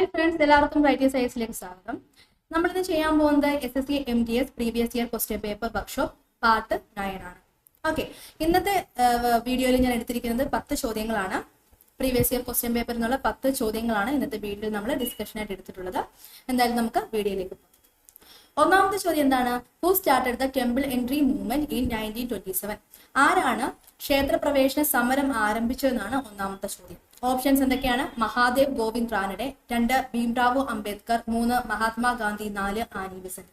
Hi friends എല്ലാവർക്കും right സയൻസിലേക്ക് സ്വാഗതം. നമ്മളിന്ന് ചെയ്യാൻ പോകുന്നത് S S C M D S previous year question paper workshop part nine ആണ്. ഓക്കെ ഇന്നത്തെ വീഡിയോയിൽ ഞാൻ എടുത്തിരിക്കുന്നത് പത്ത് ചോദ്യങ്ങളാണ്. പ്രീവിയസ് ഇയർ ക്വസ്റ്റ്യൻ പേപ്പർ എന്നുള്ള പത്ത് ചോദ്യങ്ങളാണ് ഇന്നത്തെ വീഡിയോയിൽ നമ്മൾ ഡിസ്കഷനായിട്ട് എടുത്തിട്ടുള്ളത്. എന്തായാലും നമുക്ക് വീഡിയോയിലേക്ക് പോകാം. ഒന്നാമത്തെ ചോദ്യം എന്താണ്? Who started the temple entry movement in nineteen twenty seven ആരാണ് ക്ഷേത്രപ്രവേശന സമരം ആരംഭിച്ചതെന്നാണ് ഒന്നാമത്തെ ചോദ്യം. ഓപ്ഷൻസ് എന്തൊക്കെയാണ്? മഹാദേവ് ഗോവിന്ദ് റാനഡെ രണ്ട് ഭീംറാവു അംബേദ്കർ മൂന്ന് മഹാത്മാഗാന്ധി നാല് ആനി ബിസന്റ്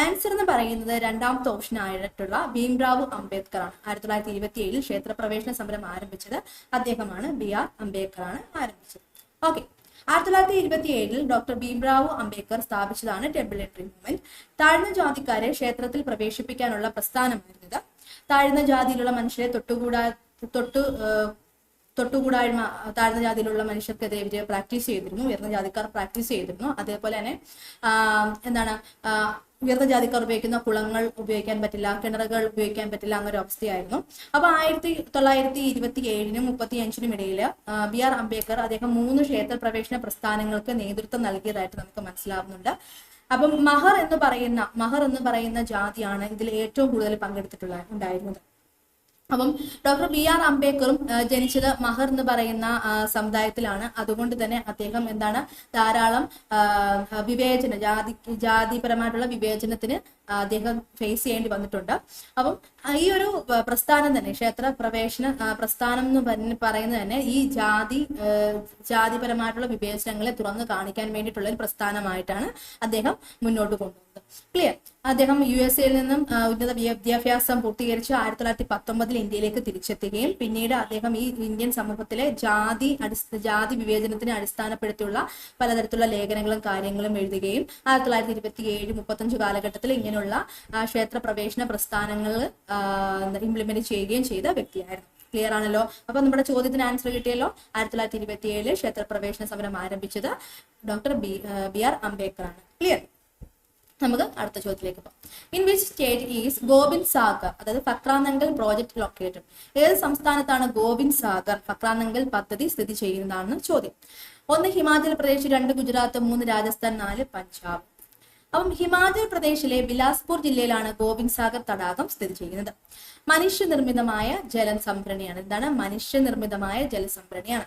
ആൻസർ എന്ന് പറയുന്നത് രണ്ടാമത്തെ ഓപ്ഷൻ ആയിട്ടുള്ള ഭീംറാവു അംബേദ്കർ ആണ് ആയിരത്തി തൊള്ളായിരത്തി ഇരുപത്തി ഏഴിൽ ക്ഷേത്രപ്രവേശന സമരം ആരംഭിച്ചത് അദ്ദേഹമാണ് ബി ആർ അംബേദ്കർ ആണ് ആരംഭിച്ചത്. ഓക്കെ ആയിരത്തി തൊള്ളായിരത്തി ഇരുപത്തി ഏഴിൽ ഡോക്ടർ ഭീംറാവു അംബേദ്കർ സ്ഥാപിച്ചതാണ് ടെമ്പിൾ എൻട്രി മൂവ്മെന്റ് താഴ്ന്ന ജാതിക്കാരെ ക്ഷേത്രത്തിൽ പ്രവേശിപ്പിക്കാനുള്ള പ്രസ്ഥാനമായിരുന്നത്. താഴ്ന്ന ജാതിയിലുള്ള മനുഷ്യരെ തൊട്ടുകൂടാ തൊട്ടു തൊട്ടുകൂടായ്മ താഴ്ന്ന ജാതിയിലുള്ള മനുഷ്യർക്കെതിരെ ഇവർ പ്രാക്ടീസ് ചെയ്തിരുന്നു. ഉയർന്ന ജാതിക്കാർ പ്രാക്ടീസ് ചെയ്തിരുന്നു. അതേപോലെ തന്നെ എന്താണ് ഉയർന്ന ജാതിക്കാർ ഉപയോഗിക്കുന്ന കുളങ്ങൾ ഉപയോഗിക്കാൻ പറ്റില്ല കിണറുകൾ ഉപയോഗിക്കാൻ പറ്റില്ല ഒരു അവസ്ഥയായിരുന്നു. അപ്പൊ ആയിരത്തി തൊള്ളായിരത്തി ഇരുപത്തി ഏഴിനും മുപ്പത്തി അഞ്ചിനും ഇടയിൽ ബി ആർ അംബേദ്കർ അദ്ദേഹം മൂന്ന് ക്ഷേത്ര പ്രവേശന പ്രസ്ഥാനങ്ങൾക്ക് നേതൃത്വം നൽകിയതായിട്ട് നമുക്ക് മനസ്സിലാവുന്നുണ്ട്. അപ്പം മഹർ എന്ന് പറയുന്ന മഹർ എന്ന് പറയുന്ന ജാതിയാണ് ഇതിൽ ഏറ്റവും കൂടുതൽ പങ്കെടുത്തിട്ടുള്ള ഉണ്ടായിരുന്നത്. അപ്പം ഡോക്ടർ ബി ആർ അംബേദ്കറും ജനിച്ചത് മഹർ എന്ന് പറയുന്ന സമുദായത്തിലാണ്. അതുകൊണ്ട് തന്നെ അദ്ദേഹം എന്താണ് ധാരാളം വിവേചന ജാതി ജാതിപരമായിട്ടുള്ള വിവേചനത്തിന് അദ്ദേഹം ഫേസ് ചെയ്യേണ്ടി വന്നിട്ടുണ്ട്. അപ്പം ഈ ഒരു പ്രസ്ഥാനം തന്നെ ക്ഷേത്ര പ്രവേശന പ്രസ്ഥാനം എന്ന് പറയുന്നത് തന്നെ ഈ ജാതി ജാതിപരമായിട്ടുള്ള വിവേചനങ്ങളെ തുറന്നു കാണിക്കാൻ വേണ്ടിയിട്ടുള്ള ഒരു പ്രസ്ഥാനമായിട്ടാണ് അദ്ദേഹം മുന്നോട്ട് കൊണ്ടുപോകുന്നത്. ക്ലിയർ അദ്ദേഹം യു എസ് എയിൽ നിന്നും ഉന്നത വിദ്യാഭ്യാസം പൂർത്തീകരിച്ച് ആയിരത്തി തൊള്ളായിരത്തി പത്തൊമ്പതിൽ ഇന്ത്യയിലേക്ക് തിരിച്ചെത്തുകയും പിന്നീട് അദ്ദേഹം ഈ ഇന്ത്യൻ സമൂഹത്തിലെ ജാതി അടിസ്ഥ ജാതി വിവേചനത്തിനെ അടിസ്ഥാനപ്പെടുത്തിയുള്ള പലതരത്തിലുള്ള ലേഖനങ്ങളും കാര്യങ്ങളും എഴുതുകയും ആയിരത്തി തൊള്ളായിരത്തി ഇരുപത്തി ഏഴ് മുപ്പത്തഞ്ച് കാലഘട്ടത്തിൽ ഇങ്ങനെയുള്ള ക്ഷേത്ര പ്രവേശന പ്രസ്ഥാനങ്ങൾ ഇംപ്ലിമെന്റ് ചെയ്യുകയും ചെയ്ത വ്യക്തിയായിരുന്നു. ക്ലിയർ ആണല്ലോ? അപ്പൊ നമ്മുടെ ചോദ്യത്തിന് ആൻസർ കിട്ടിയല്ലോ? ആയിരത്തി തൊള്ളായിരത്തി ഇരുപത്തി ഏഴിൽ ക്ഷേത്ര പ്രവേശന സമരം ആരംഭിച്ചത് doctor B B R Ambedkar ആണ് ക്ലിയർ നമുക്ക് അടുത്ത ചോദ്യത്തിലേക്ക് പോകാം. In which state is Govind Sagar അതായത് ഫക്രാനങ്കൽ പ്രോജക്ട് ലൊക്കേറ്റഡ് ഏത് സംസ്ഥാനത്താണ് ഗോവിന്ദ് സാഗർ ഫക്രാനങ്കൽ പദ്ധതി സ്ഥിതി ചെയ്യുന്നതാണെന്ന് ചോദ്യം. ഒന്ന് ഹിമാചൽ പ്രദേശ് രണ്ട് ഗുജറാത്ത് മൂന്ന് രാജസ്ഥാൻ നാല് പഞ്ചാബ്. അപ്പം ഹിമാചൽ പ്രദേശിലെ ബിലാസ്പൂർ ജില്ലയിലാണ് ഗോവിന്ദ് സാഗർ തടാകം സ്ഥിതി ചെയ്യുന്നത്. മനുഷ്യനിർമ്മിതമായ ജലസംഭരണിയാണ് എന്താണ് മനുഷ്യനിർമ്മിതമായ ജലസംഭരണിയാണ്.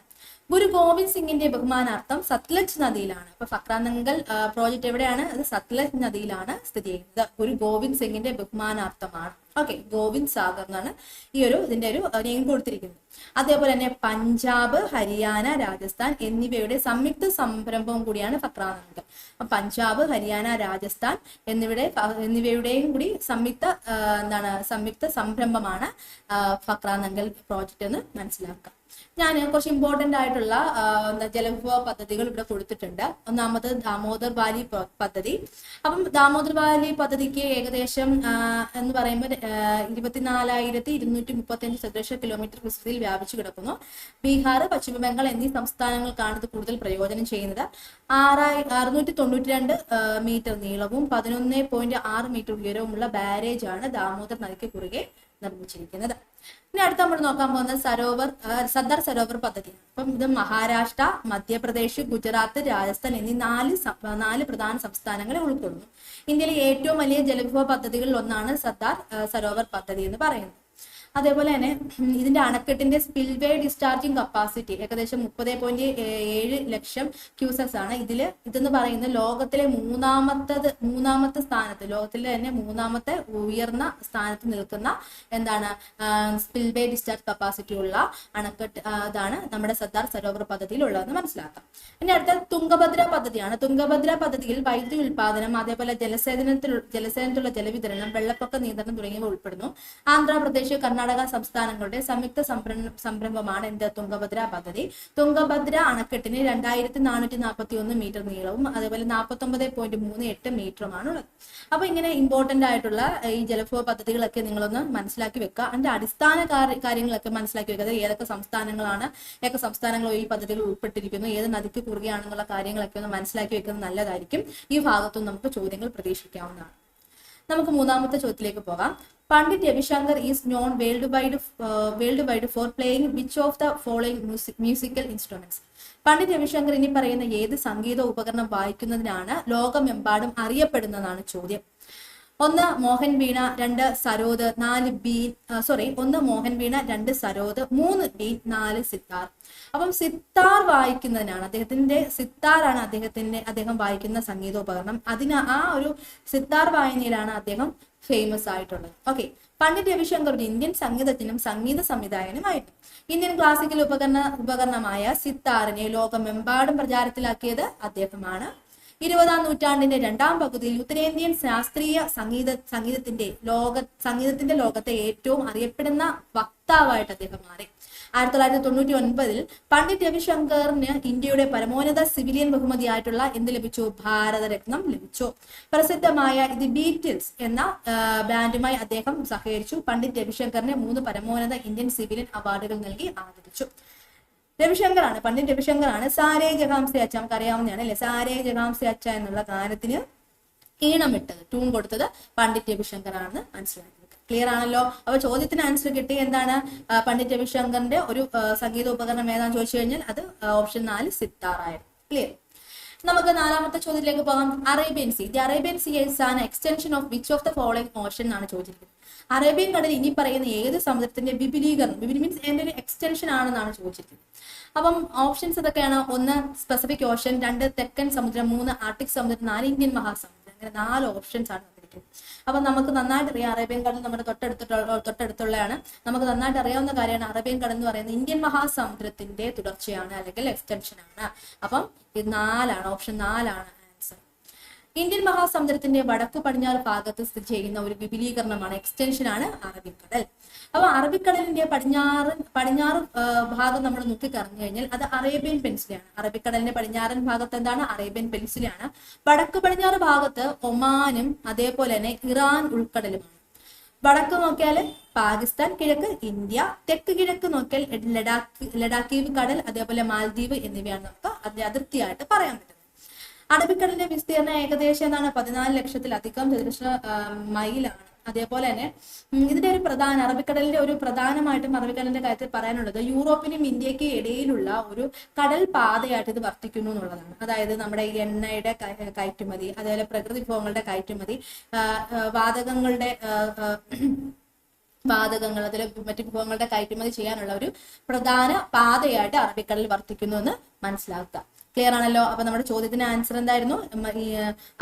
ഗുരു ഗോവിന്ദ് സിംഗിന്റെ ബഹുമാനാർത്ഥം സത്ലജ് നദിയിലാണ്. അപ്പൊ ഫക്രാനങ്കൽ പ്രോജക്റ്റ് എവിടെയാണ്? അത് സത്ലജ് നദിയിലാണ് സ്ഥിതി ചെയ്യുന്നത്. ഗുരു ഗോവിന്ദ് സിംഗിന്റെ ബഹുമാനാർത്ഥമാണ്. ഓക്കെ ഗോവിന്ദ് സാഗർ എന്നാണ് ഈ ഒരു ഇതിന്റെ ഒരു നെയിം കൊടുത്തിരിക്കുന്നത്. അതേപോലെ തന്നെ പഞ്ചാബ് ഹരിയാന രാജസ്ഥാൻ എന്നിവയുടെ സംയുക്ത സംരംഭവും കൂടിയാണ് ഫക്രാനങ്കൽ അപ്പൊ പഞ്ചാബ് ഹരിയാന രാജസ്ഥാൻ എന്നിവയുടെ എന്നിവയുടെയും കൂടി സംയുക്ത എന്താണ് സംയുക്ത സംരംഭമാണ് ഫക്രാനങ്കൽ പ്രോജക്റ്റ് എന്ന് മനസ്സിലാക്കുക. ഞാൻ കുറച്ച് ഇമ്പോർട്ടന്റ് ആയിട്ടുള്ള ജലവിഭവ പദ്ധതികൾ ഇവിടെ കൊടുത്തിട്ടുണ്ട്. ഒന്നാമത് ദാമോദർ വാലി പദ്ധതി. അപ്പം ദാമോദർ വാലി പദ്ധതിക്ക് ഏകദേശം എന്ന് പറയുമ്പോൾ ഇരുപത്തിനാലായിരത്തി ഇരുന്നൂറ്റി മുപ്പത്തി അഞ്ച് ചതുരശ്ര കിലോമീറ്റർ വിസ്തൃതിയിൽ വ്യാപിച്ചു കിടക്കുന്നു. ബീഹാർ പശ്ചിമ ബംഗാൾ എന്നീ സംസ്ഥാനങ്ങൾക്കാണ് ഇത് കൂടുതൽ പ്രയോജനം ചെയ്യുന്നത്. ആറായി അറുന്നൂറ്റി തൊണ്ണൂറ്റി രണ്ട് മീറ്റർ നീളവും പതിനൊന്ന് പോയിന്റ് ആറ് മീറ്റർ ഉയരവുമുള്ള ബാരേജ് ആണ് ദാമോദർ നദിക്ക് കുറുകെ നിർമ്മിച്ചിരിക്കുന്നത്. ഇനി അടുത്ത നമ്മൾ നോക്കാൻ പോകുന്ന സരോവർ സർദാർ സരോവർ പദ്ധതി. അപ്പം ഇത് മഹാരാഷ്ട്ര മധ്യപ്രദേശ് ഗുജറാത്ത് രാജസ്ഥാൻ എന്നീ നാല് നാല് പ്രധാന സംസ്ഥാനങ്ങളെ ഉൾക്കൊള്ളുന്നു. ഇന്ത്യയിലെ ഏറ്റവും വലിയ ജലവിഭവ പദ്ധതികളിൽ ഒന്നാണ് സർദാർ സരോവർ പദ്ധതി എന്ന് പറയുന്നത്. അതേപോലെ തന്നെ ഇതിന്റെ അണക്കെട്ടിന്റെ സ്പിൽവേ ഡിസ്ചാർജിങ് കപ്പാസിറ്റി ഏകദേശം മുപ്പത് പോയിന്റ് ഏഴ് ലക്ഷം ക്യൂസസ് ആണ്. ഇതിൽ ഇതെന്ന് പറയുന്നത് ലോകത്തിലെ മൂന്നാമത്തത് മൂന്നാമത്തെ സ്ഥാനത്ത് ലോകത്തിലെ തന്നെ മൂന്നാമത്തെ ഉയർന്ന സ്ഥാനത്ത് നിൽക്കുന്ന എന്താണ് സ്പിൽവേ ഡിസ്ചാർജ് കപ്പാസിറ്റി ഉള്ള അണക്കെട്ട് അതാണ് നമ്മുടെ സർദാർ സരോവർ പദ്ധതിയിൽ ഉള്ളതെന്ന് മനസ്സിലാക്കാം. ഇനി അടുത്ത തുംഗഭദ്ര പദ്ധതിയാണ്. തുംഗഭദ്ര പദ്ധതിയിൽ വൈദ്യുതി ഉൽപാദനം അതേപോലെ ജലസേചനത്തിൽ ജലസേചനത്തിലുള്ള ജലവിതരണം വെള്ളപ്പൊക്ക നിയന്ത്രണം തുടങ്ങിയവ ഉൾപ്പെടുന്നു. ആന്ധ്രാപ്രദേശ് കർണാടക സംസ്ഥാനങ്ങളുടെ സംയുക്ത സംരംഭ സംരംഭമാണ് എന്ത്? തുംഗഭദ്ര പദ്ധതി. തുംഗഭദ്ര അണക്കെട്ടിന് രണ്ടായിരത്തി നാനൂറ്റി നാൽപ്പത്തി ഒന്ന് മീറ്റർ നീളവും അതേപോലെ നാൽപ്പത്തി ഒമ്പത് പോയിന്റ് മൂന്ന് എട്ട് മീറ്ററുമാണ് ഉള്ളത്. അപ്പൊ ഇങ്ങനെ ഇമ്പോർട്ടന്റ് ആയിട്ടുള്ള ഈ ജലഭോ പദ്ധതികളൊക്കെ നിങ്ങളൊന്ന് മനസ്സിലാക്കി വെക്കുക. അതിന്റെ അടിസ്ഥാന കാര്യങ്ങളൊക്കെ മനസ്സിലാക്കി വെക്കുക. അതായത് ഏതൊക്കെ സംസ്ഥാനങ്ങളാണ് ഏതൊക്കെ സംസ്ഥാനങ്ങൾ ഈ പദ്ധതികൾ ഉൾപ്പെട്ടിരിക്കുന്നു ഏത് നദിക്ക് കുറുകയാണെന്നുള്ള കാര്യങ്ങളൊക്കെ ഒന്ന് മനസ്സിലാക്കി വെക്കുന്നത് നല്ലതായിരിക്കും. ഈ ഭാഗത്തും നമുക്ക് ചോദ്യങ്ങൾ പ്രതീക്ഷിക്കാവുന്നതാണ്. നമുക്ക് മൂന്നാമത്തെ ചോദ്യത്തിലേക്ക് പോകാം. Pandit Ravishankar is known world wide world wide for playing which of the following musical instruments Pandit Ravishankar ഇനി പറയുന്ന ഏത് സംഗീത ഉപകരണം വായിക്കുന്നതിനാണ് ലോകമെമ്പാടും അറിയപ്പെടുന്നതാണ് ചോദ്യം. ഒന്ന് മോഹൻ വീണ രണ്ട് സരോദ് നാല് ബീൻ സോറി ഒന്ന് മോഹൻ വീണ രണ്ട് സരോദ് മൂന്ന് ബീൻ നാല് സിത്താർ. അപ്പം സിത്താർ വായിക്കുന്നതിനാണ് അദ്ദേഹത്തിന്റെ സിത്താറാണ് അദ്ദേഹത്തിന്റെ അദ്ദേഹം വായിക്കുന്ന സംഗീതോപകരണം. അതിന് ആ ഒരു സിത്താർ വായനയിലാണ് അദ്ദേഹം ഫേമസ് ആയിട്ടുള്ളത്. ഓക്കെ പണ്ഡിറ്റ് രവിശങ്കർ ഒരു ഇന്ത്യൻ സംഗീതത്തിനും സംഗീത സംവിധായകനുമായിരുന്നു. ഇന്ത്യൻ ക്ലാസിക്കൽ ഉപകരണ ഉപകരണമായ സിത്താറിനെ ലോകമെമ്പാടും പ്രചാരത്തിലാക്കിയത് അദ്ദേഹമാണ്. ഇരുപതാം നൂറ്റാണ്ടിന്റെ രണ്ടാം പകുതിയിൽ ഉത്തരേന്ത്യൻ ശാസ്ത്രീയ സംഗീത സംഗീതത്തിന്റെ ലോക സംഗീതത്തിന്റെ ലോകത്തെ ഏറ്റവും അറിയപ്പെടുന്ന വക്താവായിട്ട് അദ്ദേഹം മാറി. ആയിരത്തി തൊള്ളായിരത്തി തൊണ്ണൂറ്റി ഒൻപതിൽ പണ്ഡിറ്റ് രവിശങ്കറിന് ഇന്ത്യയുടെ പരമോന്നത സിവിലിയൻ ബഹുമതിയായിട്ടുള്ള എന്ത് ലഭിച്ചു? ഭാരതരത്നം ലഭിച്ചു. പ്രസിദ്ധമായ ദി ബീറ്റിൽസ് എന്ന ബാൻഡുമായി അദ്ദേഹം സഹകരിച്ചു. പണ്ഡിറ്റ് രവിശങ്കറിന് മൂന്ന് പരമോന്നത ഇന്ത്യൻ സിവിലിയൻ അവാർഡുകൾ നൽകി ആദരിച്ചു. രവിശങ്കറാണ് പണ്ഡിറ്റ് രവിശങ്കറാണ് സാരേ ജഹാംസെ അച്ഛ നമുക്ക് അറിയാവുന്നതാണ് അല്ലെ? സാരേ ജഹാംസെ അച്ഛ എന്നുള്ള ഗാനത്തിന് ഈണമിട്ടത് ട്യൂൺ കൊടുത്തത് പണ്ഡിറ്റ് രവിശങ്കറാണെന്ന് മനസ്സിലാക്കി ക്ലിയർ ആണല്ലോ? അപ്പൊ ചോദ്യത്തിന് ആൻസർ കിട്ടി എന്താണ്? പണ്ഡിറ്റ് രവിശങ്കറിന്റെ ഒരു സംഗീത ഉപകരണം ഏതാണെന്ന് ചോദിച്ചു കഴിഞ്ഞാൽ അത് ഓപ്ഷൻ നാല് സിത്താറായിരുന്നു. ക്ലിയർ നമുക്ക് നാലാമത്തെ ചോദ്യത്തിലേക്ക് പോകാം. Arabian sea the Arabian sea is an extension of which of the following ocean ആണ് ചോദിച്ചിരിക്കുന്നത്. അറേബ്യൻ കടൽ ഇനി പറയുന്ന ഏത് സമുദ്രത്തിന്റെ വിപുലീകരണം? വിപുലി മീൻസ് എന്റെ ഒരു എക്സ്റ്റൻഷൻ ആണെന്നാണ് ചോദിച്ചിരിക്കുന്നത്. അപ്പം ഓപ്ഷൻസ് ഇതൊക്കെയാണ്. ഒന്ന് സ്പെസിഫിക് ഓഷൻ രണ്ട് തെക്കൻ സമുദ്രം. മൂന്ന് ആർട്ടിക് സമുദ്രം. നാല് ഇന്ത്യൻ മഹാസമുദ്രം. അങ്ങനെ നാല് ഓപ്ഷൻസ് ആണ് തന്നിരിക്കുന്നത്. അപ്പൊ നമുക്ക് നന്നായിട്ട് അറിയാം അറേബ്യൻ കടൽ നമ്മുടെ തൊട്ടടുത്തുള്ള തൊട്ടടുത്തുള്ളതാണ് നമുക്ക് നന്നായിട്ട് അറിയാവുന്ന കാര്യമാണ് അറേബ്യൻ കടൽ എന്ന് പറയുന്നത് ഇന്ത്യൻ മഹാസമുദ്രത്തിന്റെ തുടർച്ചയാണ് അല്ലെങ്കിൽ എക്സ്റ്റൻഷൻ ആണ്. അപ്പം ഇത് നാലാണ് ഓപ്ഷൻ നാലാണ്. ഇന്ത്യൻ മഹാസമുദ്രത്തിന്റെ വടക്കു പടിഞ്ഞാറ് ഭാഗത്ത് സ്ഥിതി ചെയ്യുന്ന ഒരു വിപുലീകരണമാണ് എക്സ്റ്റൻഷൻ ആണ് അറബിക്കടൽ. അപ്പൊ അറബിക്കടലിന്റെ പടിഞ്ഞാറ് പടിഞ്ഞാറ് ഭാഗം നമ്മൾ നോക്കി നോക്കിക്കറിഞ്ഞു കഴിഞ്ഞാൽ അത് അറേബ്യൻ പെൻസിലാണ്. അറബിക്കടലിന്റെ പടിഞ്ഞാറൻ ഭാഗത്ത് എന്താണ്? അറേബ്യൻ പെൻസിലാണ്. വടക്കു പടിഞ്ഞാറ് ഭാഗത്ത് ഒമാനും അതേപോലെ തന്നെ ഇറാൻ ഉൾക്കടലുമാണ്. വടക്ക് നോക്കിയാൽ പാകിസ്ഥാൻ കിഴക്ക് ഇന്ത്യ തെക്ക് കിഴക്ക് നോക്കിയാൽ ലഡാക്ക് ലഡാക്കീവ് കടൽ അതേപോലെ മാൽദ്വീപ് എന്നിവയാണ് നമുക്ക് അതിന്റെ അതിർത്തിയായിട്ട് പറയാൻ പറ്റുന്നത്. അറബിക്കടലിന്റെ വിസ്തീർണം ഏകദേശം എന്താണ് പതിനാല് ലക്ഷത്തിലധികം ചതുരശ്ര മൈലാണ്. അതേപോലെ തന്നെ ഇതിന്റെ ഒരു പ്രധാന അറബിക്കടലിന്റെ ഒരു പ്രധാനമായിട്ടും അറബിക്കടലിന്റെ കാര്യത്തിൽ പറയാനുള്ളത് യൂറോപ്പിനും ഇന്ത്യയ്ക്ക് ഇടയിലുള്ള ഒരു കടൽ പാതയായിട്ട് ഇത് വർത്തിക്കുന്നു എന്നുള്ളതാണ്. അതായത് നമ്മുടെ എണ്ണയുടെ കയ- കയറ്റുമതി അതേപോലെ പ്രകൃതി വിഭവങ്ങളുടെ കയറ്റുമതി വാതകങ്ങളുടെ വാതകങ്ങൾ അതിൽ മറ്റു വിഭവങ്ങളുടെ കയറ്റുമതി ചെയ്യാനുള്ള ഒരു പ്രധാന പാതയായിട്ട് അറബിക്കടൽ വർത്തിക്കുന്നു എന്ന് മനസ്സിലാക്കുക. ക്ലിയർ ആണല്ലോ? അപ്പൊ നമ്മുടെ ചോദ്യത്തിന് ആൻസർ എന്തായിരുന്നു?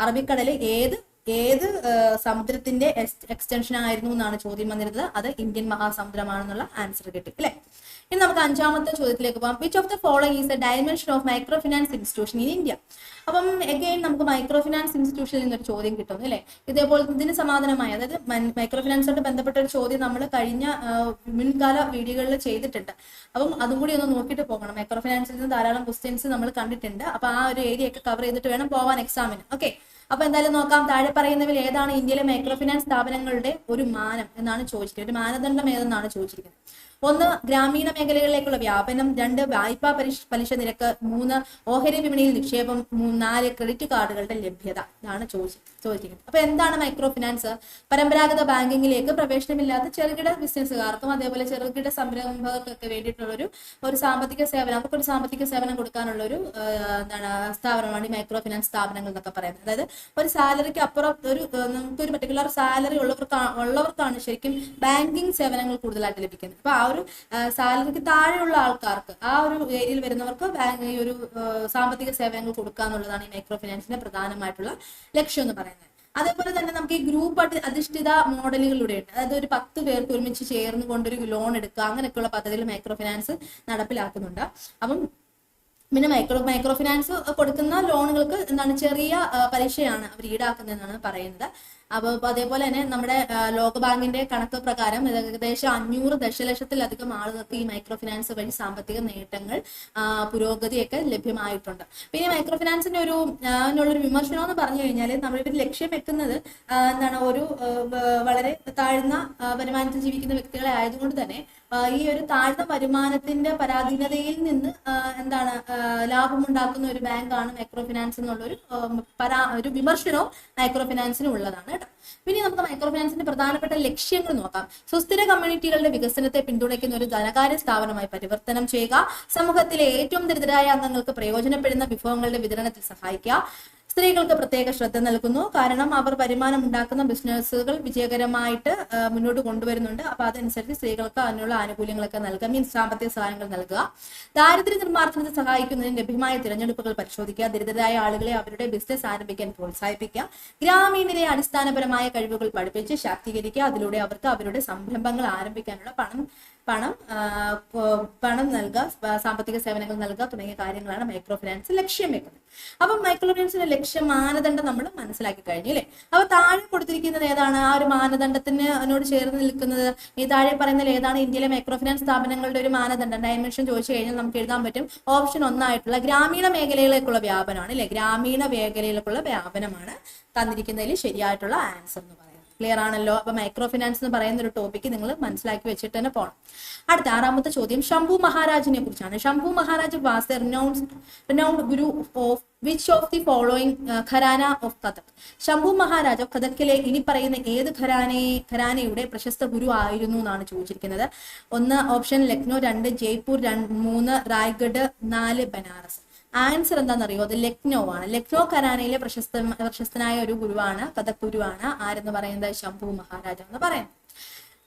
അറബിക്കടലിൽ ഏത് ഏത് സമുദ്രത്തിന്റെ എക്സ്റ്റൻഷൻ ആയിരുന്നു എന്നാണ് ചോദ്യം വന്നിരുന്നത്. അത് ഇന്ത്യൻ മഹാസമുദ്രമാണെന്നുള്ള ആൻസർ കിട്ടി അല്ലെ? ഇനി നമുക്ക് അഞ്ചാമത്തെ ചോദ്യത്തിലേക്ക് പോകാം. Which of the following is the dimension of micro finance institution in India അപ്പം എഗെയിൻ നമുക്ക് മൈക്രോ ഫിനാൻസ് ഇൻസ്റ്റിറ്റ്യൂഷനിൽ നിന്നൊരു ചോദ്യം കിട്ടുന്നു അല്ലേ? ഇതേപോലെ ഇതിന് സമാധാനമായി അതായത് മൈക്രോ ഫിനാൻസുമായിട്ട് ബന്ധപ്പെട്ട ഒരു ചോദ്യം നമ്മൾ കഴിഞ്ഞ മുൻകാല വീഡിയോകളിൽ ചെയ്തിട്ടുണ്ട്. അപ്പം അതും കൂടി ഒന്ന് നോക്കിയിട്ട് പോകണം. മൈക്രോ ഫിനാൻസിൽ നിന്ന് ധാരാളം ക്വസ്റ്റ്യൻസ് നമ്മൾ കണ്ടിട്ടുണ്ട്. അപ്പൊ ആ ഒരു ഏരിയ ഒക്കെ കവർ ചെയ്തിട്ട് വേണം പോവാൻ എക്സാമിന് ഓക്കെ അപ്പൊ എന്തായാലും നോക്കാം. താഴെ പറയുന്നവയിൽ ഏതാണ് ഇന്ത്യയിലെ മൈക്രോ ഫിനാൻസ് സ്ഥാപനങ്ങളുടെ ഒരു മാനം എന്നാണ് ചോദിച്ചിരിക്കുന്നത്. ഒരു മാനദണ്ഡം ഏതെന്നാണ് ചോദിച്ചിരിക്കുന്നത്. ഒന്ന് ഗ്രാമീണ മേഖലകളിലേക്കുള്ള വ്യാപനം. രണ്ട് വായ്പാ പലിശ പലിശ നിരക്ക്. മൂന്ന് ഓഹരി വിപണിയിൽ നിക്ഷേപം. നാല് ക്രെഡിറ്റ് കാർഡുകളുടെ ലഭ്യത ഇതാണ് ചോദിച്ചത് ചോദിച്ചിരിക്കുന്നത്. അപ്പൊ എന്താണ് മൈക്രോ ഫിനാൻസ് പരമ്പരാഗത ബാങ്കിങ്ങിലേക്ക് പ്രവേശനമില്ലാത്ത ചെറുകിട ബിസിനസ്സുകാർക്കും അതേപോലെ ചെറുകിട സംരംഭകർക്കൊക്കെ വേണ്ടിയിട്ടുള്ള ഒരു ഒരു സാമ്പത്തിക സേവനം അവർക്കൊരു സാമ്പത്തിക സേവനം കൊടുക്കാനുള്ള ഒരു എന്താണ് സ്ഥാപനമാണ് ഈ മൈക്രോ ഫിനാൻസ് സ്ഥാപനങ്ങൾ എന്നൊക്കെ പറയുന്നത്. അതായത് ഒരു സാലറിക്ക് അപ്പുറം ഒരു നമുക്ക് ഒരു പർട്ടിക്കുലർ സാലറി ഉള്ളവർക്ക് ഉള്ളവർക്കാണ് ശരിക്കും ബാങ്കിങ് സേവനങ്ങൾ കൂടുതലായിട്ട് ലഭിക്കുന്നത്. അപ്പൊ ആ ഒരു സാലറിക്ക് താഴെയുള്ള ആൾക്കാർക്ക് ആ ഒരു ഏരിയയിൽ വരുന്നവർക്ക് ബാങ്ക് ഈ ഒരു സാമ്പത്തിക സേവനങ്ങൾ കൊടുക്കുക എന്നുള്ളതാണ് ഈ മൈക്രോ ഫിനാൻസിന്റെ പ്രധാനമായിട്ടുള്ള ലക്ഷ്യം എന്ന് പറയുന്നത്. അതേപോലെ തന്നെ നമുക്ക് ഈ ഗ്രൂപ്പ് അധി- അധിഷ്ഠിത മോഡലുകളിലൂടെ ഉണ്ട്. അതായത് ഒരു പത്ത് പേർക്ക് ഒരുമിച്ച് ചേർന്ന് കൊണ്ടൊരു ലോൺ എടുക്കുക അങ്ങനെയൊക്കെയുള്ള പദ്ധതികൾ മൈക്രോ ഫിനാൻസ് നടപ്പിലാക്കുന്നുണ്ട്. അപ്പം പിന്നെ മൈക്രോ മൈക്രോ ഫിനാൻസ് കൊടുക്കുന്ന ലോണുകൾക്ക് എന്താണ് ചെറിയ പലിശയാണ് അവർ ഈടാക്കുന്നതെന്നാണ് പറയുന്നത്. അപ്പോൾ അതേപോലെ തന്നെ നമ്മുടെ ലോകബാങ്കിന്റെ കണക്ക് പ്രകാരം ഏകദേശം അഞ്ഞൂറ് ദശലക്ഷത്തിലധികം ആളുകൾക്ക് ഈ മൈക്രോ ഫിനാൻസ് വഴി സാമ്പത്തിക നേട്ടങ്ങൾ പുരോഗതിയൊക്കെ ലഭ്യമായിട്ടുണ്ട്. പിന്നെ മൈക്രോ ഫിനാൻസിന്റെ ഒരു അതിനുള്ളൊരു വിമർശനം എന്ന് പറഞ്ഞു കഴിഞ്ഞാൽ നമ്മളിവർ ലക്ഷ്യം വെക്കുന്നത് എന്താണ് ഒരു വളരെ താഴ്ന്ന വരുമാനത്തിൽ ജീവിക്കുന്ന വ്യക്തികളെ ആയതുകൊണ്ട് തന്നെ ഈ ഒരു താഴ്ന്ന വരുമാനത്തിന്റെ പരാധീനതയിൽ നിന്ന് എന്താണ് ലാഭം ലാഭമുണ്ടാക്കുന്ന ഒരു ബാങ്കാണ് മൈക്രോ ഫിനാൻസ് എന്നുള്ളൊരു പരാ ഒരു വിമർശനവും മൈക്രോ ഫിനാൻസിന് ഉള്ളതാണ് കേട്ടോ. പിന്നെ നമുക്ക് മൈക്രോ ഫിനാൻസിന്റെ പ്രധാനപ്പെട്ട ലക്ഷ്യങ്ങൾ നോക്കാം. സുസ്ഥിര കമ്മ്യൂണിറ്റികളുടെ വികസനത്തെ പിന്തുണയ്ക്കുന്ന ഒരു ധനകാര്യ സ്ഥാപനമായി പരിവർത്തനം ചെയ്യുക. സമൂഹത്തിലെ ഏറ്റവും ദരിദ്രരായ അംഗങ്ങൾക്ക് പ്രയോജനപ്പെടുന്ന വിഭവങ്ങളുടെ വിതരണത്തിൽ സഹായിക്കുക. സ്ത്രീകൾക്ക് പ്രത്യേക ശ്രദ്ധ നൽകുന്നു. കാരണം അവർ വരുമാനം ഉണ്ടാക്കുന്ന ബിസിനസ്സുകൾ വിജയകരമായിട്ട് മുന്നോട്ട് കൊണ്ടുവരുന്നുണ്ട്. അപ്പൊ അതനുസരിച്ച് സ്ത്രീകൾക്ക് അതിനുള്ള ആനുകൂല്യങ്ങളൊക്കെ നൽകുക മീൻസ് സാമ്പത്തിക സഹായങ്ങൾ നൽകുക. ദാരിദ്ര്യ നിർമ്മാർജനത്തെ സഹായിക്കുന്നതിന് ലഭ്യമായ തിരഞ്ഞെടുപ്പുകൾ പരിശോധിക്കുക. ദരിദ്രരായ ആളുകളെ അവരുടെ ബിസിനസ് ആരംഭിക്കാൻ പ്രോത്സാഹിപ്പിക്കുക. ഗ്രാമീണരെ അടിസ്ഥാനപരമായ കഴിവുകൾ പഠിപ്പിച്ച് ശാക്തീകരിക്കുക. അതിലൂടെ അവർക്ക് അവരുടെ സംരംഭങ്ങൾ ആരംഭിക്കാനുള്ള പണം പണം പണം നൽകുക സാമ്പത്തിക സേവനങ്ങൾ നൽകുക തുടങ്ങിയ കാര്യങ്ങളാണ് മൈക്രോ ഫിനാൻസ് ലക്ഷ്യം വെക്കുന്നത്. അപ്പം മൈക്രോ ഫിനാൻസിന്റെ ലക്ഷ്യ മാനദണ്ഡം നമ്മൾ മനസ്സിലാക്കി കഴിഞ്ഞു അല്ലേ? അപ്പൊ താഴെ കൊടുത്തിരിക്കുന്നത് ഏതാണ്? ആ ഒരു മാനദണ്ഡത്തിന് അതിനോട് ചേർന്ന് നിൽക്കുന്നത് ഈ താഴെ പറയുന്നതിൽ ഏതാണ് ഇന്ത്യയിലെ മൈക്രോ ഫിനാൻസ് സ്ഥാപനങ്ങളുടെ ഒരു മാനദണ്ഡം? ഡയമെൻഷൻ ചോദിച്ചു കഴിഞ്ഞാൽ നമുക്ക് എഴുതാൻ പറ്റും ഓപ്ഷൻ ഒന്നായിട്ടുള്ള ഗ്രാമീണ മേഖലയിലേക്കുള്ള വ്യാപനമാണ് അല്ലെ? ഗ്രാമീണ മേഖലയിലേക്കുള്ള വ്യാപനമാണ് തന്നിരിക്കുന്നതിൽ ശരിയായിട്ടുള്ള ആൻസർ എന്ന് പറയുന്നത്. ക്ലിയർ ആണല്ലോ. അപ്പൊ മൈക്രോ ഫിനാൻസ് എന്ന് പറയുന്ന ഒരു ടോപ്പിക്ക് നിങ്ങൾ മനസ്സിലാക്കി വെച്ചിട്ട് തന്നെ പോകണം അടുത്ത ആറാമത്തെ ചോദ്യം ശംഭു മഹാരാജിനെ കുറിച്ചാണ്. Shambhu Maharaj was renowned renowned guru of which of the following gharana of Kathak Shambhu Maharaj കഥക്കിലെ ഇനി പറയുന്ന ഏത് ഖരാനയെ ഖരാനയുടെ പ്രശസ്ത ഗുരു ആയിരുന്നു എന്നാണ് ചോദിച്ചിരിക്കുന്നത്. ഒന്ന് ഓപ്ഷൻ ലക്നോ രണ്ട് ജയ്പൂർ രണ്ട് മൂന്ന് റായ്ഗഡ് നാല് ബനാറസ്. ആൻസർ എന്താണെന്നറിയോ? അത് ലക്നോ ആണ്. ലക്നോ ഖരാനയിലെ പ്രശസ്ത പ്രശസ്തനായ ഒരു ഗുരുവാണ് കഥക് ഗുരുവാണ്. ആരെന്ന് പറയുന്നത്? ശംഭു മഹാരാജ എന്ന് പറയുന്നത്.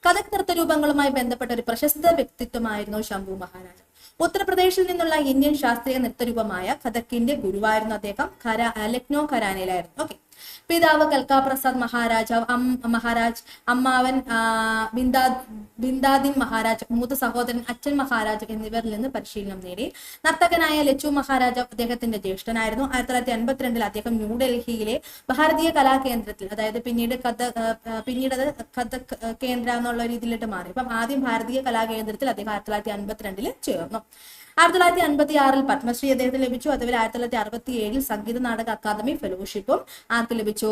കഥക് നൃത്തരൂപങ്ങളുമായി ബന്ധപ്പെട്ട ഒരു പ്രശസ്ത വ്യക്തിത്വമായിരുന്നു ശംഭു മഹാരാജ. ഉത്തർപ്രദേശിൽ നിന്നുള്ള ഇന്ത്യൻ ശാസ്ത്രീയ നൃത്തരൂപമായ കഥക്കിന്റെ ഗുരുവായിരുന്നു അദ്ദേഹം. ഖര ലക്നോ ഖരാനയിലായിരുന്നു ഓക്കെ പിതാവ് കൽക്കാപ്രസാദ് മഹാരാജാവ് മഹാരാജ് അമ്മാവൻ ബിന്ദാ ബിന്ദാദിൻ മഹാരാജ് മൂത്ത സഹോദരൻ അച്ഛൻ മഹാരാജ് എന്നിവരിൽ നിന്ന് പരിശീലനം നേടി. നർത്തകനായ ലച്ചു മഹാരാജ് അദ്ദേഹത്തിന്റെ ജ്യേഷ്ഠനായിരുന്നു. ആയിരത്തി തൊള്ളായിരത്തി അൻപത്തിരണ്ടിൽ അദ്ദേഹം ന്യൂഡൽഹിയിലെ ഭാരതീയ കലാകേന്ദ്രത്തിൽ അതായത് പിന്നീട് കഥ പിന്നീട് അത് കഥക് കേന്ദ്ര എന്നുള്ള രീതിയിലിട്ട് മാറി. അപ്പം ആദ്യം ഭാരതീയ കലാകേന്ദ്രത്തിൽ അദ്ദേഹം ആയിരത്തി തൊള്ളായിരത്തി അൻപത്തിരണ്ടിൽ ചേർന്നു. ആയിരത്തി തൊള്ളായിരത്തി അൻപത്തി ആറിൽ പത്മശ്രീ അദ്ദേഹത്തിന് ലഭിച്ചു. അതുപോലെ ആയിരത്തി തൊള്ളായിരത്തി അറുപത്തി ഏഴിൽ സംഗീത നാടക അക്കാദമി ഫെലോഷിപ്പും ആർക്ക് ലഭിച്ചു?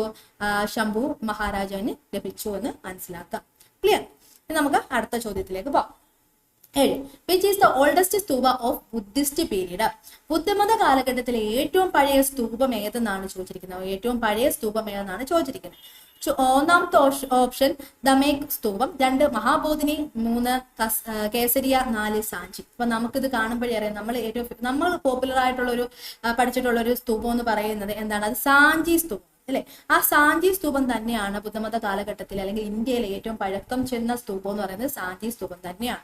ശംഭു മഹാരാജാവിന് ലഭിച്ചു എന്ന് മനസ്സിലാക്കാം. ക്ലിയർ നമുക്ക് അടുത്ത ചോദ്യത്തിലേക്ക് പോകാം. Which is the oldest stupa of Buddhist period ബുദ്ധമത കാലഘട്ടത്തിലെ ഏറ്റവും പഴയ സ്തൂപം ഏതെന്നാണ് ചോദിച്ചിരിക്കുന്നത്? ഏറ്റവും പഴയ സ്തൂപം ഏതെന്നാണ് ചോദിച്ചിരിക്കുന്നത്? ചു- ഒന്നാമത്തെ ഓപ്ഷൻ ദമേക് സ്തൂപം. രണ്ട് മഹാബോധിനി. മൂന്ന് കേസരിയ. നാല് സാഞ്ചി. അപ്പൊ നമുക്കിത് കാണുമ്പോഴേ അറിയാം. നമ്മൾ ഏറ്റവും നമ്മൾ പോപ്പുലർ ആയിട്ടുള്ള ഒരു പഠിച്ചിട്ടുള്ള ഒരു സ്തൂപം എന്ന് പറയുന്നത് എന്താണ്? അത് സാഞ്ചി സ്തൂപം. അല്ലെ? ആ സാഞ്ചി സ്തൂപം തന്നെയാണ് ബുദ്ധമത കാലഘട്ടത്തിൽ അല്ലെങ്കിൽ ഇന്ത്യയിലെ ഏറ്റവും പഴക്കം ചെന്ന സ്തൂപം എന്ന് പറയുന്നത് സാഞ്ചി സ്തൂപം തന്നെയാണ്.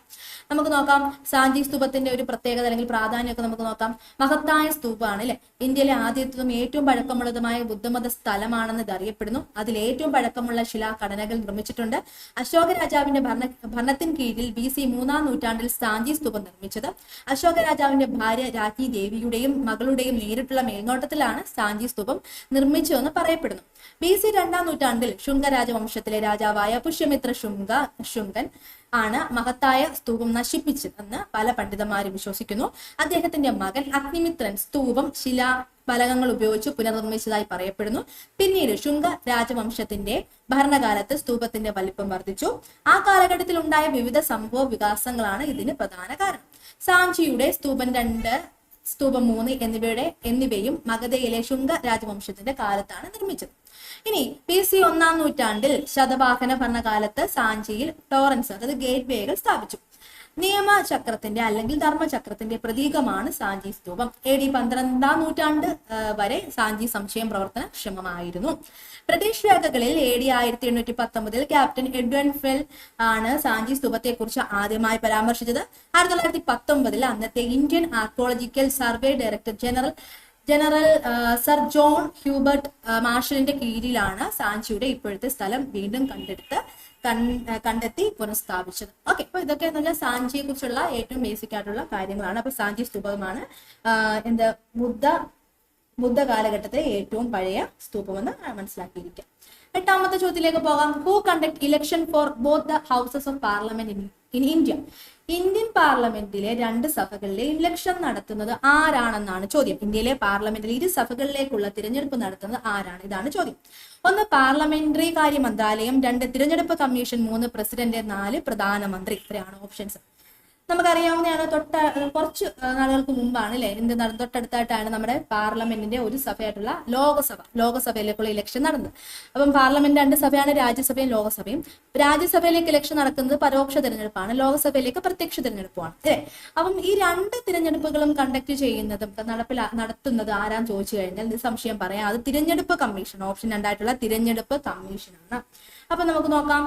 നമുക്ക് നോക്കാം സാഞ്ചി സ്തൂപത്തിന്റെ ഒരു പ്രത്യേകത അല്ലെങ്കിൽ പ്രാധാന്യമൊക്കെ നമുക്ക് നോക്കാം. മഹത്തായ സ്തൂപമാണ് അല്ലെ? ഇന്ത്യയിലെ ആദ്യത്തതും ഏറ്റവും പഴക്കമുള്ളതുമായ ബുദ്ധമത സ്ഥലമാണെന്ന് ഇതറിയപ്പെടുന്നു. അതിൽ ഏറ്റവും പഴക്കമുള്ള ശിലാഘടനകൾ നിർമ്മിച്ചിട്ടുണ്ട്. അശോക രാജാവിന്റെ ഭരണ ഭരണത്തിന് കീഴിൽ ബി സി മൂന്നാം നൂറ്റാണ്ടിൽ സാഞ്ചി സ്തൂപം നിർമ്മിച്ചത്. അശോക രാജാവിന്റെ ഭാര്യ രാജ്ഞി ദേവിയുടെയും മകളുടെയും നേരിട്ടുള്ള മേൽനോട്ടത്തിലാണ് സാഞ്ചി സ്തൂപം നിർമ്മിച്ചതെന്ന് പറയപ്പെടുന്നു ബി സി രണ്ടാം നൂറ്റാണ്ടിൽ ശുംഗ രാജവംശത്തിലെ രാജാവായ പുഷ്യമിത്ര ശുംഗ ശുംഗൻ ആണ് മഹത്തായ സ്തൂപം നശിപ്പിച്ചതെന്ന് പല പണ്ഡിതന്മാരും വിശ്വസിക്കുന്നു. അദ്ദേഹത്തിന്റെ മകൻ അഗ്നിമിത്രൻ സ്തൂപം ശിലാ ഫലകങ്ങൾ ഉപയോഗിച്ച് പുനർനിർമ്മിച്ചതായി പറയപ്പെടുന്നു. പിന്നീട് ശുംഗ രാജവംശത്തിന്റെ ഭരണകാലത്ത് സ്തൂപത്തിന്റെ വലിപ്പം വർദ്ധിച്ചു. ആ കാലഘട്ടത്തിൽ ഉണ്ടായ വിവിധ സംഭവ വികാസങ്ങളാണ് ഇതിന് പ്രധാന കാരണം. സാഞ്ചിയുടെ സ്തൂപം രണ്ട് സ്തൂപം മൂന്ന് എന്നിവയുടെ എന്നിവയും മഗധയിലെ ശുംഗ രാജവംശത്തിന്റെ കാലത്താണ് നിർമ്മിച്ചത്. ഇനി പി സി ഒന്നാം നൂറ്റാണ്ടിൽ ശതവാഹന ഭരണകാലത്ത് സാഞ്ചിയിൽ ടോറൻസ് അതായത് ഗേറ്റ് വേകൾ സ്ഥാപിച്ചു. നിയമചക്രത്തിന്റെ അല്ലെങ്കിൽ ധർമ്മചക്രത്തിന്റെ പ്രതീകമാണ് സാഞ്ചി സ്തൂപം. എ ഡി പന്ത്രണ്ടാം നൂറ്റാണ്ട് വരെ സാഞ്ചി സംശയം പ്രവർത്തനക്ഷമമായിരുന്നു ബ്രിട്ടീഷ് രേഖകളിൽ എ ഡി ആയിരത്തി എണ്ണൂറ്റി പത്തൊമ്പതിൽ ക്യാപ്റ്റൻ എഡ്വൻ ഫെൽ ആണ് സാഞ്ചി സ്തൂപത്തെ കുറിച്ച് ആദ്യമായി പരാമർശിച്ചത്. ആയിരത്തി തൊള്ളായിരത്തി പത്തൊമ്പതിൽ അന്നത്തെ Indian archaeological survey director general general sir John Hubert മാർഷലിന്റെ കീഴിലാണ് സാഞ്ചിയുടെ ഇപ്പോഴത്തെ സ്ഥലം വീണ്ടും കണ്ടെടുത്ത് കണ്ടെത്തി പുനഃസ്ഥാപിച്ചത്. ഓക്കെ അപ്പൊ ഇതൊക്കെ എന്ന് പറഞ്ഞാൽ സാഞ്ചിയെ കുറിച്ചുള്ള ഏറ്റവും ബേസിക് ആയിട്ടുള്ള കാര്യങ്ങളാണ്. അപ്പൊ സാഞ്ചി സ്തൂപമാണ് എന്താ ബുദ്ധ ബുദ്ധ കാലഘട്ടത്തിലെ ഏറ്റവും പഴയ സ്തൂപമെന്ന് മനസ്സിലാക്കിയിരിക്കാം. എട്ടാമത്തെ ചോദ്യത്തിലേക്ക് പോകാം. Who conduct election for both the houses of parliament in India Indian പാർലമെന്റിലെ രണ്ട് സഭകളിലെ ഇലക്ഷൻ നടത്തുന്നത് ആരാണെന്നാണ് ചോദ്യം. ഇന്ത്യയിലെ പാർലമെന്റിലെ ഇരു സഭകളിലേക്കുള്ള തിരഞ്ഞെടുപ്പ് നടത്തുന്നത് ആരാണ്? ഇതാണ് ചോദ്യം. ഒന്ന് പാർലമെന്ററി കാര്യ മന്ത്രാലയം. രണ്ട് തിരഞ്ഞെടുപ്പ് കമ്മീഷൻ. മൂന്ന് പ്രസിഡന്റ്. നാല് പ്രധാനമന്ത്രി. ഇത്രയാണ് ഓപ്ഷൻസ് നമുക്കറിയാവുന്നതാണ് തൊട്ട കുറച്ച് നാളുകൾക്ക് മുമ്പാണ് അല്ലെ എന്ത് നട- തൊട്ടടുത്തായിട്ടാണ് നമ്മുടെ പാർലമെന്റിന്റെ ഒരു സഭയായിട്ടുള്ള ലോകസഭ ലോകസഭയിലേക്കുള്ള ഇലക്ഷൻ നടന്നത്. അപ്പം പാർലമെന്റ് രണ്ട് സഭയാണ് രാജ്യസഭയും ലോകസഭയും. രാജ്യസഭയിലേക്ക് ഇലക്ഷൻ നടക്കുന്നത് പരോക്ഷ തിരഞ്ഞെടുപ്പാണ് ലോകസഭയിലേക്ക് പ്രത്യക്ഷ തിരഞ്ഞെടുപ്പാണ് അല്ലേ? അപ്പം ഈ രണ്ട് തിരഞ്ഞെടുപ്പുകളും കണ്ടക്ട് ചെയ്യുന്നതും നടപ്പിൽ നടത്തുന്നത് ആരാന്ന് ചോദിച്ചു കഴിഞ്ഞാൽ നിസ്സംശയം പറയാം. അത് തിരഞ്ഞെടുപ്പ് കമ്മീഷൻ ഓപ്ഷൻ രണ്ടായിട്ടുള്ള തിരഞ്ഞെടുപ്പ് കമ്മീഷനാണ്. അപ്പൊ നമുക്ക് നോക്കാം.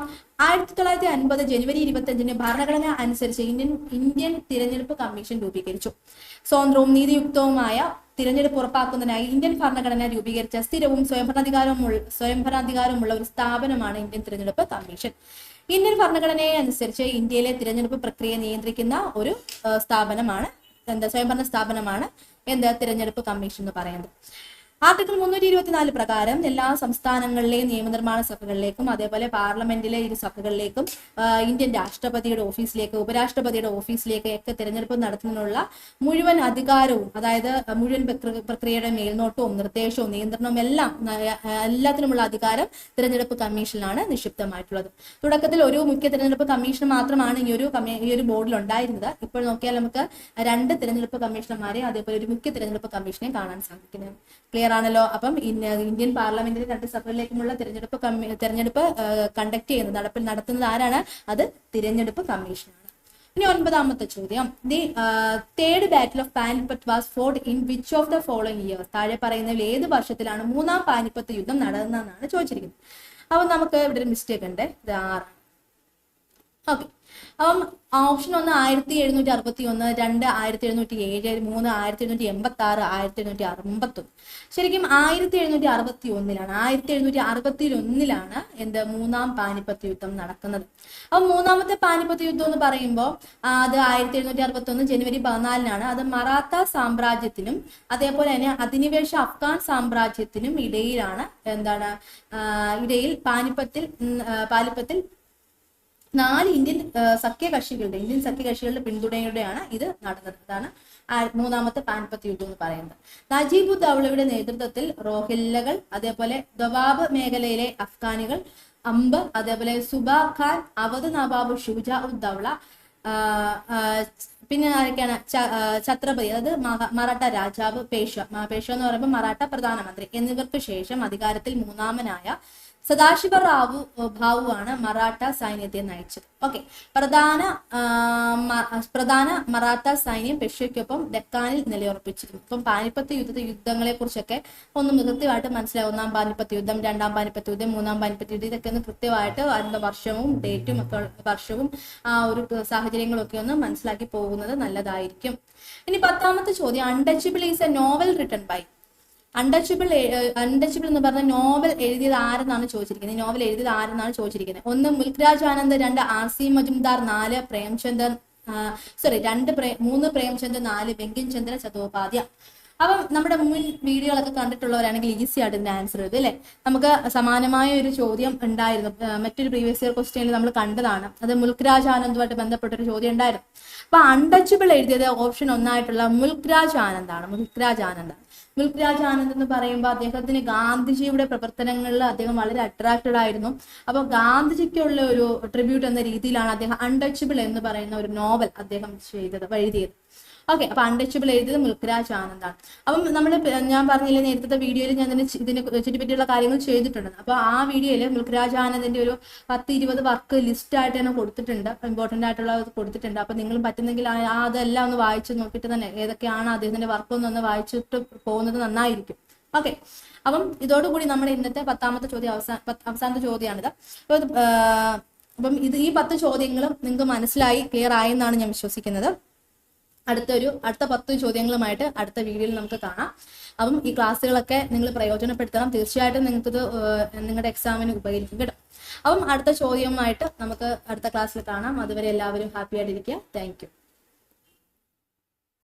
ആയിരത്തി തൊള്ളായിരത്തി അൻപത് ജനുവരി ഇരുപത്തി അഞ്ചിന് ഭരണഘടന അനുസരിച്ച് ഇന്ത്യൻ ഇന്ത്യൻ തിരഞ്ഞെടുപ്പ് കമ്മീഷൻ രൂപീകരിച്ചു. സ്വതന്ത്രവും നീതിയുക്തവുമായ തിരഞ്ഞെടുപ്പ് ഉറപ്പാക്കുന്നതിനായി ഇന്ത്യൻ ഭരണഘടന രൂപീകരിച്ച സ്ഥിരവും സ്വയംഭരണാധികാരവും സ്വയംഭരണാധികാരമുള്ള ഒരു സ്ഥാപനമാണ് ഇന്ത്യൻ തിരഞ്ഞെടുപ്പ് കമ്മീഷൻ. ഇന്ത്യൻ ഭരണഘടനയെ അനുസരിച്ച് ഇന്ത്യയിലെ തിരഞ്ഞെടുപ്പ് പ്രക്രിയ നിയന്ത്രിക്കുന്ന ഒരു സ്ഥാപനമാണ് എന്താ സ്വയംഭരണ സ്ഥാപനമാണ് എന്താ തിരഞ്ഞെടുപ്പ് കമ്മീഷൻ എന്ന് പറയുന്നത്. ആർട്ടിക്കിൾ മുന്നൂറ്റി ഇരുപത്തിനാല് പ്രകാരം എല്ലാ സംസ്ഥാനങ്ങളിലെയും നിയമനിർമ്മാണ സഭകളിലേക്കും അതേപോലെ പാർലമെന്റിലെ ഇരു സഭകളിലേക്കും ഇന്ത്യൻ രാഷ്ട്രപതിയുടെ ഓഫീസിലേക്ക് ഉപരാഷ്ട്രപതിയുടെ ഓഫീസിലേക്ക് ഒക്കെ തിരഞ്ഞെടുപ്പ് നടത്തുന്നതിനുള്ള മുഴുവൻ അധികാരവും അതായത് മുഴുവൻ പ്രക്രിയയുടെ മേൽനോട്ടവും നിർദ്ദേശവും നിയന്ത്രണവും എല്ലാം എല്ലാത്തിനുമുള്ള അധികാരം തിരഞ്ഞെടുപ്പ് കമ്മീഷനിലാണ് നിക്ഷിപ്തമായിട്ടുള്ളത്. തുടക്കത്തിൽ ഒരു മുഖ്യ തിരഞ്ഞെടുപ്പ് കമ്മീഷൻ മാത്രമാണ് ഈ ഒരു ഈ ഒരു ബോർഡിൽ ഉണ്ടായിരുന്നത് ഇപ്പോൾ നോക്കിയാൽ നമുക്ക് രണ്ട് തിരഞ്ഞെടുപ്പ് കമ്മീഷണർമാരെ അതേപോലെ ഒരു മുഖ്യ തിരഞ്ഞെടുപ്പ് കമ്മീഷനെ കാണാൻ സാധിക്കുന്നത്. ക്ലിയർ ആണല്ലോ അപ്പം ഇന്ത്യൻ പാർലമെന്റിന്റെ രണ്ട് സഭകളിലേക്കുമുള്ള തിരഞ്ഞെടുപ്പ് കമ്മി തിരഞ്ഞെടുപ്പ് കണ്ടക്ട് ചെയ്യുന്നത് നടപ്പിൽ നടത്തുന്നത് ആരാണ്? അത് തിരഞ്ഞെടുപ്പ് കമ്മീഷനാണ്. ഇനി ഒൻപതാമത്തെ ചോദ്യം. The third battle of Panipat was fought in which of the following year? താഴെ പറയുന്നതിൽ ഏത് വർഷത്തിലാണ് മൂന്നാം പാനിപ്പത്ത് യുദ്ധം നടന്നതെന്നാണ് ചോദിച്ചിരിക്കുന്നത്. അപ്പൊ നമുക്ക് ഇവിടെ ഒരു മിസ്റ്റേക്ക് ഉണ്ട്. ഇത് ആറാണ്. ഓക്കെ അപ്പം ഓപ്ഷൻ ഒന്ന് ആയിരത്തി എഴുന്നൂറ്റി അറുപത്തി ഒന്ന് രണ്ട് ആയിരത്തി എഴുന്നൂറ്റി ഏഴ് മൂന്ന് ആയിരത്തി എഴുന്നൂറ്റി എൺപത്തി ആറ് ആയിരത്തി എഴുന്നൂറ്റി അറുപത്തി ഒന്ന് ശരിക്കും ആയിരത്തി എഴുന്നൂറ്റി അറുപത്തി ഒന്നിലാണ് ആയിരത്തി എഴുന്നൂറ്റി അറുപത്തി ഒന്നിലാണ് എന്ത് മൂന്നാം പാനിപ്പത്ത് യുദ്ധം നടക്കുന്നത്. അപ്പം മൂന്നാമത്തെ പാനിപ്പത്ത് യുദ്ധം എന്ന് പറയുമ്പോൾ അത് ആയിരത്തി എഴുന്നൂറ്റി അറുപത്തി ഒന്ന് ജനുവരി പതിനാലിനാണ്. അത് മറാത്ത സാമ്രാജ്യത്തിനും അതേപോലെ തന്നെ അധിനിവേശ അഫ്ഗാൻ സാമ്രാജ്യത്തിനും ഇടയിലാണ് എന്താണ് ഇടയിൽ പാനിപ്പത്തിൽ പാലിപ്പത്തിൽ നാല് ഇന്ത്യൻ സഖ്യകക്ഷികളുടെ ഇന്ത്യൻ സഖ്യകക്ഷികളുടെ പിന്തുണയോടെയാണ് ഇത് നടന്നത്. ഇതാണ് മൂന്നാമത്തെ പാൻപത്ത് യുദ്ധം എന്ന് പറയുന്നത്. നജീബ് ദൗളയുടെ നേതൃത്വത്തിൽ റോഹില്ലകൾ അതേപോലെ ദവാബ് മേഖലയിലെ അഫ്ഗാനികൾ അംബ് അതേപോലെ സുബാ ഖാൻ അവധ് നവാബ് ഷുജാ ഉദ് ദൗള പിന്നെ ആരൊക്കെയാണ്? ഛത്രപതി അതായത് മറാഠ രാജാവ് പേഷ്വ പേഷ്വ എന്ന് പറയുമ്പോൾ മറാഠ പ്രധാനമന്ത്രി. എന്നിവർക്ക് ശേഷം അധികാരത്തിൽ മൂന്നാമനായ സദാശിവ റാവു ഭാവുവാണ് മറാഠ സൈന്യത്തെ നയിച്ചത്. ഓക്കെ പ്രധാന പ്രധാന മറാഠ സൈന്യം പെഷ്യയ്ക്കൊപ്പം ഡെക്കാനിൽ നിലയുറപ്പിച്ചിരുന്നു. ഇപ്പം പാനിപ്പത്ത് യുദ്ധത്തെ യുദ്ധങ്ങളെ കുറിച്ചൊക്കെ ഒന്ന് കൃത്യമായിട്ട് മനസ്സിലാവും. ഒന്നാം പാനിപ്പത്ത് യുദ്ധം രണ്ടാം പാനിപ്പത്ത് യുദ്ധം മൂന്നാം പാനിപ്പത്ത് യുദ്ധം. ഇതൊക്കെ ഒന്ന് കൃത്യമായിട്ട് അതിന്റെ വർഷവും ഡേറ്റും ഒക്കെ വർഷവും ആ ഒരു സാഹചര്യങ്ങളൊക്കെ ഒന്ന് മനസ്സിലാക്കി പോകുന്നത് നല്ലതായിരിക്കും. ഇനി പത്താമത്തെ ചോദ്യം. Untouchable is a novel written by untouchable untouchable എന്ന് പറഞ്ഞ നോവൽ എഴുതിയത് ആരെന്നാണ് ചോദിച്ചിരിക്കുന്നത്? നോവൽ എഴുതിയത് ആരെന്നാണ് ചോദിച്ചിരിക്കുന്നത്? ഒന്ന് മുൽക്രാജ് ആനന്ദ് രണ്ട് ആർ സി മജുംദാർ നാല് പ്രേംചന്ദ്രൻ സോറി രണ്ട് പ്രേ മൂന്ന് പ്രേംചന്ദ്രൻ നാല് ബങ്കിം ചന്ദ്ര ചതോപാധ്യ അപ്പം നമ്മുടെ മുൻ വീഡിയോകളൊക്കെ കണ്ടിട്ടുള്ളവരാണെങ്കിൽ ഈസി ആയിട്ട് ഇതിന്റെ ആൻസർ ചെയ്തു അല്ലെ? നമുക്ക് സമാനമായ ഒരു ചോദ്യം ഉണ്ടായിരുന്നു. മറ്റൊരു പ്രീവിയസ് ഇയർ ക്വസ്റ്റ്യനിൽ നമ്മൾ കണ്ടതാണ്. അത് മുൽക്രാജ് ആനന്ദുമായിട്ട് ബന്ധപ്പെട്ട ഒരു ചോദ്യം ഉണ്ടായിരുന്നു. അപ്പൊ അൺടച്ചബിൾ എഴുതിയത് ഓപ്ഷൻ ഒന്നായിട്ടുള്ള മുൽക്രാജ് ആനന്ദാണ്. മുൽക്രാജ് ആനന്ദാണ്. മുൽക്രാജ് ആനന്ദ് എന്ന് പറയുമ്പോൾ അദ്ദേഹത്തിന് ഗാന്ധിജിയുടെ പ്രവർത്തനങ്ങളിൽ അദ്ദേഹം വളരെ അട്രാക്റ്റഡ് ആയിരുന്നു. അപ്പോൾ ഗാന്ധിജിക്കുള്ള ഒരു ട്രിബ്യൂട്ട് എന്ന രീതിയിലാണ് അദ്ദേഹം അൺടച്ചബിൾ എന്ന് പറയുന്ന ഒരു നോവൽ അദ്ദേഹം ചെയ്തത് എഴുതിയത്. ഓക്കെ അപ്പൊ അൺടച്ചബിൾ എഴുതിയത് മുൽക്കരാജ് ആനന്ദാണ്. അപ്പം നമ്മൾ ഞാൻ പറഞ്ഞില്ല നേരത്തെ വീഡിയോയിൽ ഞാൻ ഇതിനെ ഇതിനെ ചുറ്റിപ്പറ്റിയുള്ള കാര്യങ്ങൾ ചെയ്തിട്ടുണ്ട് അപ്പൊ ആ വീഡിയോയിൽ മുൽക്കരാജ് ആനന്ദിന്റെ ഒരു പത്ത് ഇരുപത് വർക്ക് ലിസ്റ്റ് ആയിട്ട് തന്നെ കൊടുത്തിട്ടുണ്ട്. ഇമ്പോർട്ടന്റ് ആയിട്ടുള്ള കൊടുത്തിട്ടുണ്ട്. അപ്പൊ നിങ്ങൾ പറ്റുന്നെങ്കിൽ അതെല്ലാം ഒന്ന് വായിച്ച് നോക്കിയിട്ട് തന്നെ ഏതൊക്കെയാണ് അദ്ദേഹത്തിന്റെ വർക്ക് ഒന്ന് വായിച്ചിട്ട് പോകുന്നത് നന്നായിരിക്കും. ഓക്കെ അപ്പം ഇതോടുകൂടി നമ്മുടെ ഇന്നത്തെ പത്താമത്തെ ചോദ്യം അവസാന അവസാനത്തെ ചോദ്യമാണിത്. അപ്പോൾ അപ്പം ഇത് ഈ പത്ത് ചോദ്യങ്ങളും നിങ്ങൾക്ക് മനസ്സിലായി ക്ലിയർ ആയെന്നാണ് ഞാൻ വിശ്വസിക്കുന്നത്. അടുത്തൊരു അടുത്ത പത്ത് ചോദ്യങ്ങളുമായിട്ട് അടുത്ത വീഡിയോയിൽ നമുക്ക് കാണാം. അപ്പം ഈ ക്ലാസ്സുകളൊക്കെ നിങ്ങൾ പ്രയോജനപ്പെടുത്തണം. തീർച്ചയായിട്ടും നിങ്ങൾക്കിത് നിങ്ങളുടെ എക്സാമിന് ഉപകരിക്കും കേട്ടോ. അപ്പം അടുത്ത ചോദ്യവുമായിട്ട് നമുക്ക് അടുത്ത ക്ലാസ്സിൽ കാണാം. അതുവരെ എല്ലാവരും ഹാപ്പി ആയിട്ടിരിക്കുക. താങ്ക്